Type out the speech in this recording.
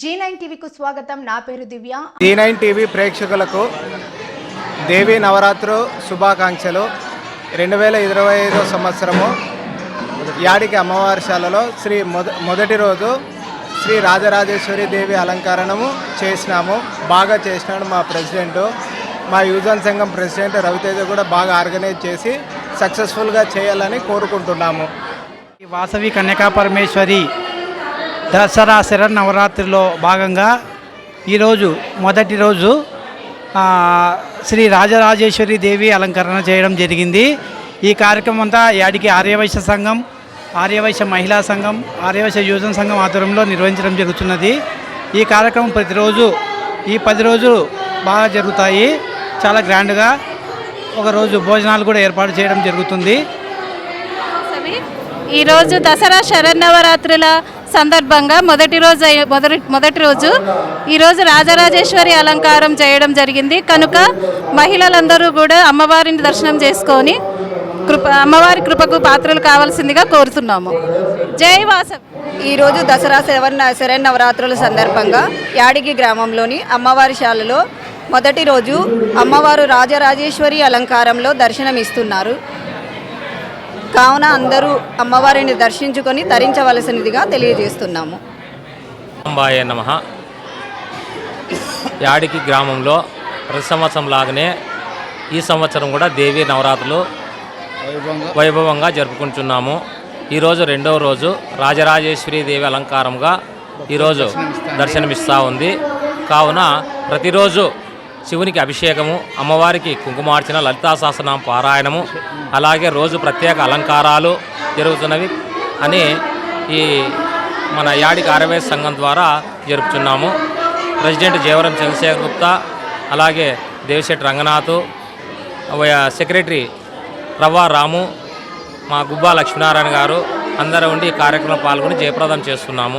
G nine టీవీకు స్వాగతం. నా పేరు దివ్య. టీ నైన్ టీవీ ప్రేక్షకులకు దేవీ నవరాత్రు శుభాకాంక్షలు. రెండు వేల ఇరవై ఐదో సంవత్సరము యాడికి అమ్మవారిశాలలో శ్రీ మొద మొదటి రోజు శ్రీ రాజరాజేశ్వరి దేవి అలంకరణము చేసినాము. బాగా చేసినాడు మా ప్రెసిడెంట్. మా యువజన సంఘం ప్రెసిడెంట్ రవితేజ కూడా బాగా ఆర్గనైజ్ చేసి సక్సెస్ఫుల్గా చేయాలని కోరుకుంటున్నాము. ఈ వాసవి కన్యకా పరమేశ్వరి దసరా శరన్నవరాత్రిలో భాగంగా ఈరోజు మొదటి రోజు శ్రీ రాజరాజేశ్వరి దేవి అలంకరణ చేయడం జరిగింది. ఈ కార్యక్రమం అంతా యాడికి ఆర్యవైశ్య సంఘం ఆర్యవైశ్య మహిళా సంఘం ఆర్యవైశ్య యువజన సంఘం ఆధ్వర్యంలో నిర్వహించడం జరుగుతున్నది. ఈ కార్యక్రమం ప్రతిరోజు ఈ పది రోజులు బాగా జరుగుతాయి. చాలా గ్రాండ్గా ఒకరోజు భోజనాలు కూడా ఏర్పాటు చేయడం జరుగుతుంది. ఈరోజు దసరా శరన్నవరాత్రుల సందర్భంగా మొదటి రోజు అయి- మొదటి మొదటి రోజు ఈరోజు రాజరాజేశ్వరి అలంకారం చేయడం జరిగింది. కనుక మహిళలందరూ కూడా అమ్మవారిని దర్శనం చేసుకొని కృప అమ్మవారి కృపకు పాత్రలు కావాల్సిందిగా కోరుతున్నాము. జై వాసవి. ఈరోజు దసరా శరణ శరన్నవరాత్రుల సందర్భంగా యాడిగి గ్రామంలోని అమ్మవారి శాలలో మొదటి రోజు అమ్మవారు రాజరాజేశ్వరి అలంకారంలో దర్శనమిస్తున్నారు. కావున అందరూ అమ్మవారిని దర్శించుకొని తరించవలసినదిగా తెలియజేస్తున్నాము. అంబాయ నమ. యాడికి గ్రామంలో ప్రతి సంవత్సరం లాగానే ఈ సంవత్సరం కూడా దేవి నవరాత్రులు వైభవంగా జరుపుకుంటున్నాము. ఈరోజు రెండవ రోజు రాజరాజేశ్వరి దేవి అలంకారంగా ఈరోజు దర్శనమిస్తూ ఉంది. కావున ప్రతిరోజు శివునికి అభిషేకము అమ్మవారికి కుంకుమార్చన లలితా సహస్రనామ పారాయణము అలాగే రోజు ప్రత్యేక అలంకారాలు జరుగుతున్నవి అని ఈ మన యాడికి ఆరవై సంఘం ద్వారా జరుపుతున్నాము ప్రెసిడెంట్ జయవరం చంద్రశేఖర్ గుప్తా అలాగే దేవిశెట్టి రంగనాథ్ సెక్రటరీ రవ్వ రాము మా గుబ్బా లక్ష్మీనారాయణ గారు అందరూ ఉండి ఈ కార్యక్రమంలో పాల్గొని జయప్రదం చేస్తున్నాము.